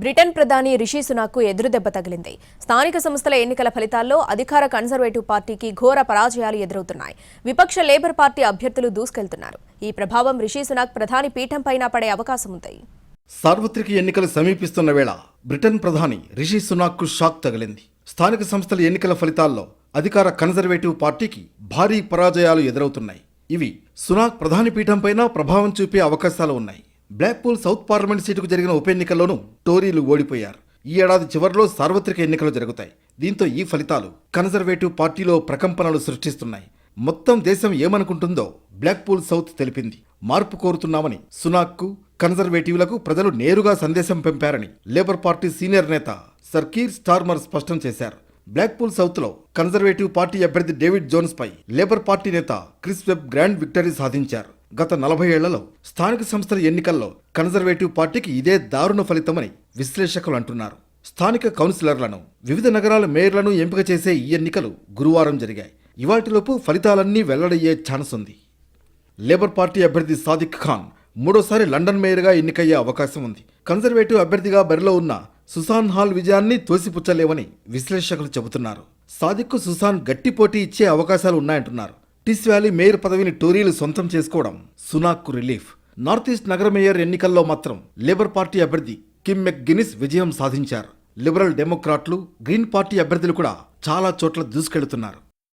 Britain ప్రధాని రిషి సునాక్కు ఎదురుదెబ్బ తగిలింది. స్థానిక సంస్థల ఎన్నికల ఫలితాల్లో అధికార కన్జర్వేటివ్ పార్టీకి ఘోర పరాజయాలు ఎదురవుతున్నాయి. విపక్ష లేబర్ పార్టీ అభ్యర్థులు దూసుకెళ్తున్నారు. ఈ ప్రభావం రిషి సునాక్ ప్రధాని పీఠంపైన పడే అవకాశం ఉంది. సార్వత్రిక ఎన్నికలు సమీపిస్తున్న వేళ బ్రిటన్ ప్రధాని రిషి సునాక్కు షాక్ తగిలింది. స్థానిక సంస్థల ఎన్నికల ఫలితాల్లో అధికార కన్జర్వేటివ్ పార్టీకి భారీ పరాజయాలు ఎదురవుతున్నాయి. ఇవి సునాక్ ప్రధాని పీఠంపైన ప్రభావం చూపే అవకాశాలు ఉన్నాయి. బ్లాక్పూల్ సౌత్ పార్లమెంట్ సీటుకు జరిగిన ఉప ఎన్నికల్లోనూ టోరీలు ఓడిపోయారు. ఈ ఏడాది చివరిలో సార్వత్రిక ఎన్నికలు జరుగుతాయి. దీంతో ఈ ఫలితాలు కన్జర్వేటివ్ పార్టీలో ప్రకంపనలు సృష్టిస్తున్నాయి. మొత్తం దేశం ఏమనుకుంటుందో బ్లాక్పూల్ సౌత్ తెలిపింది. మార్పు కోరుతున్నామని సునాక్కు కన్జర్వేటివ్లకు ప్రజలు నేరుగా సందేశం పంపారని లేబర్ పార్టీ సీనియర్ నేత సర్కీర్ స్టార్మర్ స్పష్టం చేశారు. బ్లాక్పూల్ సౌత్లో కన్జర్వేటివ్ పార్టీ అభ్యర్థి డేవిడ్ జోన్స్పై లేబర్ పార్టీ నేత క్రిస్ వెబ్ గ్రాండ్ విక్టరీ సాధించారు. గత నలభై ఏళ్ళలో స్థానిక సంస్థల ఎన్నికల్లో కన్జర్వేటివ్ పార్టీకి ఇదే దారుణ ఫలితమని విశ్లేషకులు అంటున్నారు. స్థానిక కౌన్సిలర్లను వివిధ నగరాల మేయర్లను ఎంపిక చేసే ఈ ఎన్నికలు గురువారం జరిగాయి. ఇవాటిలోపు ఫలితాలన్నీ వెల్లడయ్యే ఛాన్స్ ఉంది. లేబర్ పార్టీ అభ్యర్థి సాదిక్ ఖాన్ మూడోసారి లండన్ మేయర్గా ఎన్నికయ్యే అవకాశం ఉంది. కన్జర్వేటివ్ అభ్యర్థిగా బరిలో ఉన్న సుసాన్ హాల్ విజయాన్ని తోసిపుచ్చలేవని విశ్లేషకులు చెబుతున్నారు. సాదిక్కు సుసాన్ గట్టి పోటీ ఇచ్చే అవకాశాలు ఉన్నాయంటున్నారు. టిస్ వ్యాలీ మేయర్ పదవిని టోరీలు సొంతం చేసుకోవడం సునాక్కు రిలీఫ్. నార్త్ ఈస్ట్ నగర మేయర్ ఎన్నికల్లో మాత్రం లేబర్ పార్టీ అభ్యర్థి కిమ్ మెక్ గినిస్ విజయం సాధించారు. లిబరల్ డెమోక్రాట్లు గ్రీన్ పార్టీ అభ్యర్థులు కూడా చాలా చోట్ల దూసుకెళ్తున్నారు.